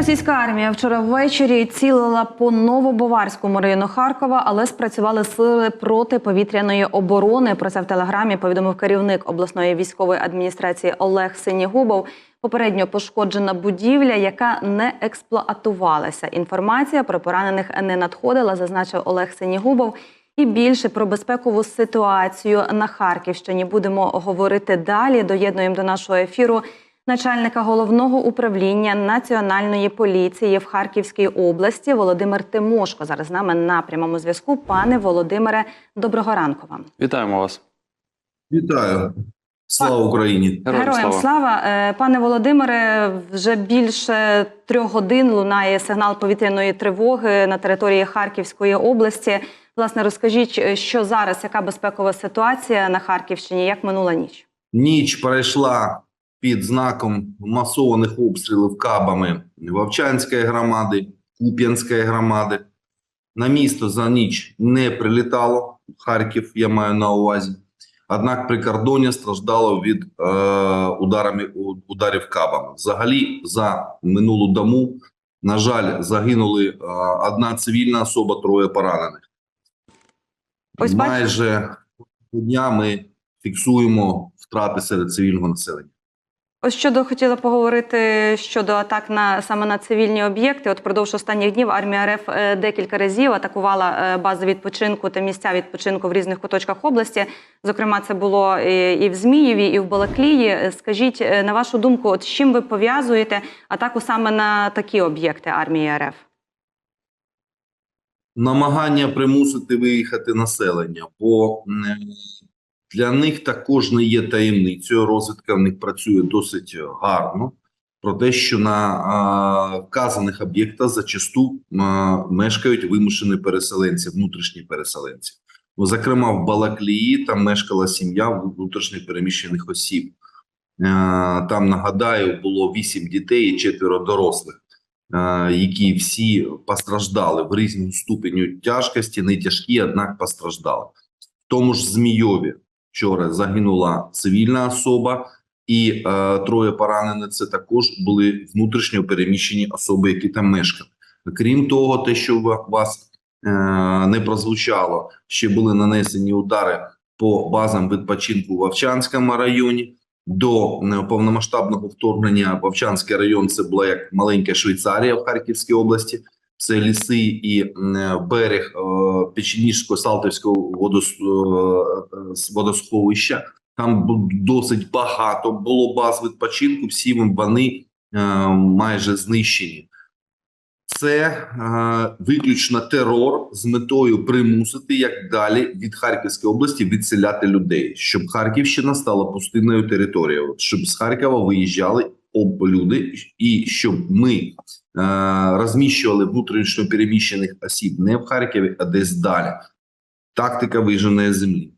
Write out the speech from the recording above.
Російська армія вчора ввечері цілила по Новобаварському району Харкова, але спрацювали сили протиповітряної оборони. Про це в телеграмі повідомив керівник обласної військової адміністрації Олег Синігубов. Попередньо пошкоджена будівля, яка не експлуатувалася. Інформація про поранених не надходила, зазначив Олег Синігубов. І більше про безпекову ситуацію на Харківщині будемо говорити далі. Доєднуємо до нашого ефіру начальника головного управління національної поліції в Харківській області Володимир Тимошко. Зараз з нами на прямому зв'язку. Пане Володимире, доброго ранку вам. Вітаємо вас. Вітаю. Слава Україні! Героям Героям слава. слава. Е, Пане Володимире, вже більше трьох годин лунає сигнал повітряної тривоги на території Харківської області. Власне, розкажіть, е, що зараз, яка безпекова ситуація на Харківщині, як минула ніч? Ніч перейшла під знаком масованих обстрілів кабами Вовчанської громади, Куп'янської громади. На місто за ніч не прилітало. Харків я маю на увазі. Однак прикордоння страждало від е, ударами, ударів кабами. Взагалі, за минулу дому, на жаль, загинули е, одна цивільна особа, троє поранених. Ось. Майже дня ми фіксуємо втрати серед цивільного населення. Ось щодо хотіла поговорити щодо атак на саме на цивільні об'єкти. От впродовж останніх днів армія РФ е, декілька разів атакувала е, бази відпочинку та місця відпочинку в різних куточках області. Зокрема, це було і в Змієві, і в Балаклії. Е, Скажіть, на вашу думку, от з чим ви пов'язуєте атаку саме на такі об'єкти армії РФ? намагання примусити виїхати населення, бо для них також не є таємницею. Розвідка в них працює досить гарно. Про те, що на а, вказаних об'єктах зачасту а, мешкають вимушені переселенці, внутрішні переселенці. Ну, зокрема, в Балаклії там мешкала сім'я внутрішньо переміщених осіб. Е, Там нагадаю, було вісім дітей і четверо дорослих е, які всі постраждали в різному ступеню тяжкості, не тяжкі, однак постраждали. В тому ж Змійові вчора загинула цивільна особа, і е, троє поранені це також були внутрішньо переміщені особи, які там мешкали. Крім того, те, що вас е, не прозвучало, ще були нанесені удари по базам відпочинку в Овчанському районі. До е, повномасштабного вторгнення Вовчанський район це була як маленька Швейцарія в Харківській області. Це ліси і е, берег е, Печеніжського Салтівського водос, е, водосховища. Там досить багато було баз відпочинку. Всі вони е, майже знищені. Це е, виключно терор з метою примусити як далі від Харківської області відселяти людей, щоб Харківщина стала пустинною територією, щоб з Харкова виїжджали люди, і щоб ми е, розміщували внутрішньо переміщених осіб не в Харкові, а десь далі. Тактика виженої землі.